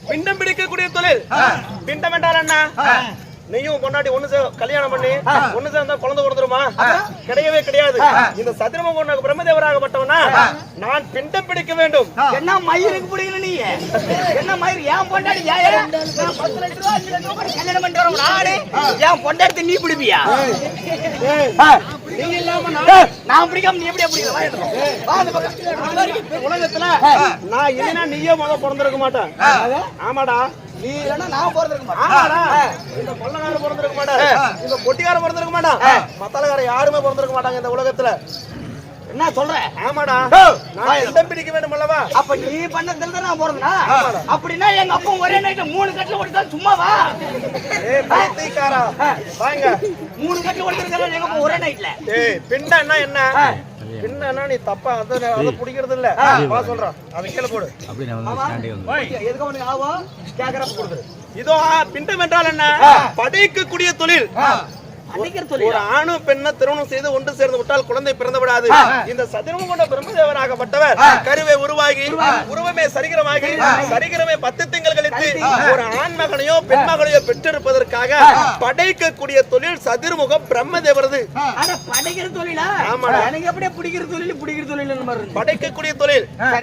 பிண்டம் பிடிக்கக்கூடிய தொழில். பிண்டம் என்றால் என்ன? நீயும் கொண்டாடி ஒண்ணு கல்யாணம் பண்ணி ஒண்ணு சேர்ந்தா குழந்தை கொடுத்துருமா? கிடையவே கிடையாது. இந்த சதுரம கொண்ட பிரம்மதேவராகப்பட்டவனா? நான் பிண்டம் பிடிக்க வேண்டும். என்ன மயிருக்கு பிடிக்கல நீ? என்ன மயிர்? ஏன்? பொண்டாடி கல்யாணம் பண்ணிட்டு வரேன். நானு ஏன் பொண்டாடி நீ பிடிப்பியா? நீங்க இல்லாம நான் பிடிக்காம நீ. இந்த உலகத்துல நான் இல்லைன்னா நீயே முத பிறந்திருக்க மாட்டேன் ஆமாடா. நீ இல்லைன்னா நான் மாட்டேன். இந்த கொள்ளக்காரன் பிறந்திருக்க மாட்டான் இந்த பொட்டிக்காரன் பிறந்திருக்க மாட்டான். மத்தாளக்காரன் யாருமே பிறந்திருக்க மாட்டாங்க இந்த உலகத்துல. என்ன சொல்ற? ஆமாடா. நான் இடம் பிடிக்க வேண்டும் அல்லவா அப்ப நீ பண்ணதுல தான் நான் போறதுனா? அப்படின்னா எங்க அப்பா ஒரே நைட்ல மூணு கட்டில ஓடிட்டா சும்மாவா ஏய் பைத்தியக்காரா. வாங்க. மூணு கட்டில ஓடிட்டு எங்க அப்பா ஒரே நைட்ல ஏய் பிண்டம்னா என்ன? பிண்டம்னா நீ தப்பா அதை அதை பிடிக்கிறது இல்ல வா சொல்றேன் அதை கீழே போடு. எதுக்கு உனக்கு ஆகும் கேக்குறப்ப கொடுக்குது இதோ பிண்டம் என்றால் என்ன? படைக்கக்கூடிய தொழில். ஒரு தொழில் ஆணும் பெண்ணை திருமணம் செய்து ஒன்று சேர்ந்து விட்டால் குழந்தை பிறந்து விடாது இந்த சதுரமும் கொண்ட பிரம்மதேவனாகப்பட்டவர் கருவை உருவாகி உருவமே சரிகிரமாகி சரிகிரமே பத்து திங்கள் கழித்து ஒரு ஆண் மகனையோ பெண் மகனையோ பெற்றெடுப்பதற்காக படைக்கக்கூடிய தொழில் சதுர்முகம் பிரம்மதேவரது. ஆனா படைக்கிற தொழிலா? எப்படியே பிடிக்கிற தொழில் பிடிக்கிற தொழில். படைக்கக்கூடிய தொழில்.